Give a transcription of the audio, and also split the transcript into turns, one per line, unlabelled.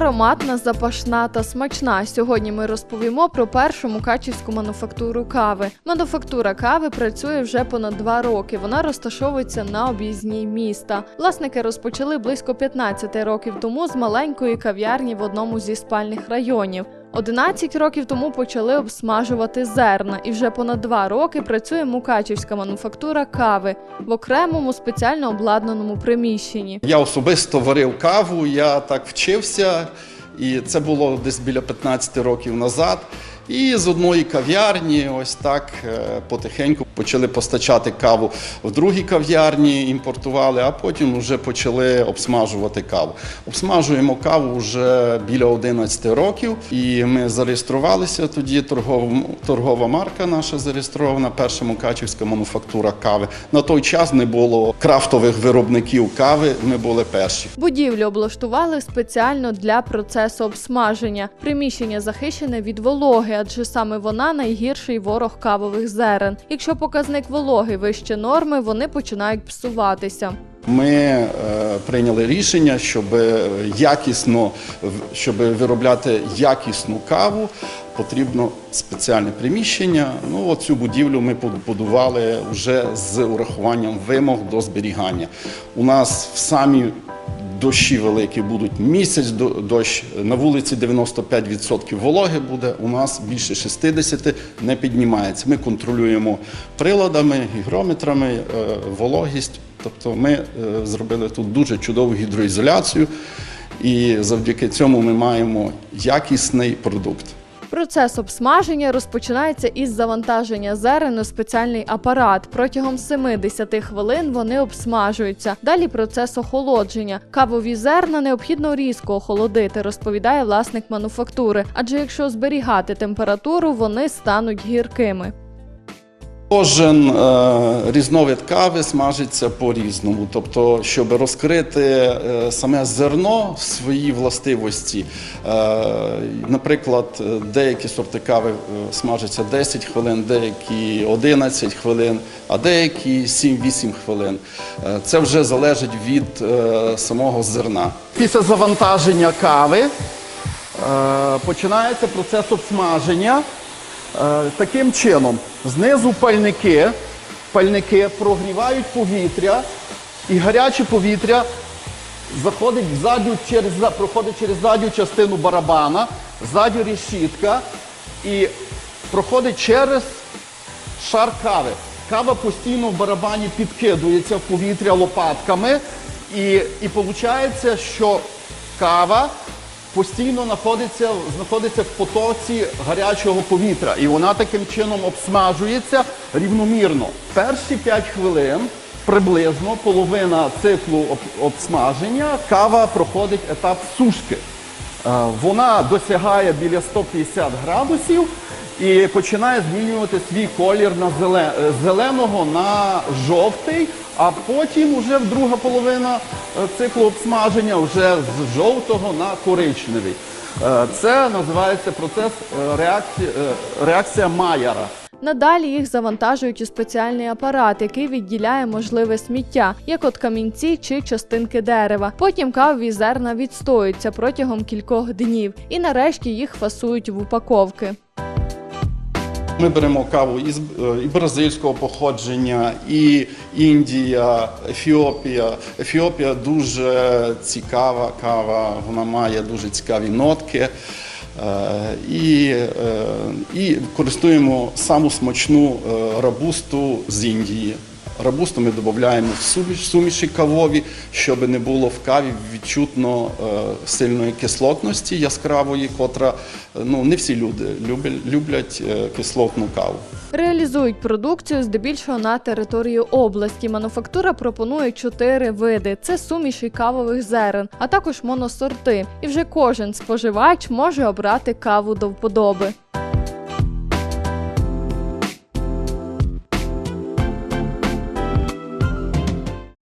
Ароматна, запашна та смачна. Сьогодні ми розповімо про першу мукачівську мануфактуру кави. Мануфактура кави працює вже понад два роки. Вона розташовується на об'їзній міста. Власники розпочали близько 15 років тому з маленької кав'ярні в одному зі спальних районів. 11 років тому почали обсмажувати зерна, і вже понад два роки працює мукачівська мануфактура кави в окремому спеціально обладнаному приміщенні.
Я особисто варив каву, я так вчився, і це було десь біля 15 років назад. І з одної кав'ярні, ось так е, потихеньку почали постачати каву в другій кав'ярні, імпортували, а потім вже почали обсмажувати каву. Обсмажуємо каву вже біля 11 років, і ми зареєструвалися тоді. Торгова, торгова марка наша зареєстрована, перша мукачівська мануфактура кави. На той час не було крафтових виробників кави. Ми були перші.
Будівлю облаштували спеціально для процесу обсмаження. Приміщення захищене від вологи, адже саме вона найгірший ворог кавових зерен. Якщо показник вологи вище норми, вони починають псуватися.
Ми е, прийняли рішення, щоб якісно щоб виробляти якісну каву, потрібно спеціальне приміщення. Ну, от цю будівлю ми побудували вже з урахуванням вимог до зберігання. У нас в самі Дощі великі будуть місяць до- дощ на вулиці 95% вологи буде. У нас більше 60 не піднімається. Ми контролюємо приладами, гігрометрами, е, вологість. Тобто ми е, зробили тут дуже чудову гідроізоляцію, і завдяки цьому ми маємо якісний продукт.
Процес обсмаження розпочинається із завантаження зерен у спеціальний апарат. Протягом 70 хвилин вони обсмажуються. Далі процес охолодження. Кавові зерна необхідно різко охолодити, розповідає власник мануфактури. Адже якщо зберігати температуру, вони стануть гіркими.
Кожен е, різновид кави смажиться по-різному. Тобто, щоб розкрити е, саме зерно свої властивості. Е, наприклад, деякі сорти кави смажаться 10 хвилин, деякі 11 хвилин, а деякі 7-8 хвилин. Це вже залежить від самого зерна. Після завантаження кави починається процес обсмаження. Е, Таким чином, знизу пальники, пальники прогрівають повітря, і гаряче повітря заходить в задню через проходить через задню частину барабана, ззаду решітка і проходить через шар кави. Кава постійно в барабані підкидується в повітря лопатками, і, і виходить, що кава постійно знаходиться, знаходиться в потоці гарячого повітря, і вона таким чином обсмажується рівномірно. Перші 5 хвилин, приблизно половина циклу обсмаження, кава проходить етап сушки. Е, Вона досягає біля 150 градусів і починає змінювати свій колір на е, зеленого на жовтий, а потім вже в друга половина е, циклу обсмаження вже з жовтого на коричневий. Е, Це називається процес реакції, реакція Майера.
Надалі їх завантажують у спеціальний апарат, який відділяє можливе сміття, як от камінці чи частинки дерева. Потім кавові зерна відстоюються протягом кількох днів, і нарешті їх фасують в упаковки.
Ми беремо каву із е, і бразильського походження, і Індія, Ефіопія. Ефіопія дуже цікава кава, вона має дуже цікаві нотки. Е, І, е, і користуємо саму смачну рабусту з Індії. Рабусту ми додаємо в суміш, суміші кавові, щоб не було в каві відчутно е, сильної кислотності яскравої, котра е, ну, не всі люди люблять, е, кислотну каву.
Реалізують продукцію здебільшого на території області. Мануфактура пропонує чотири види: це суміші кавових зерен, а також моносорти. І вже кожен споживач може обрати каву до вподоби.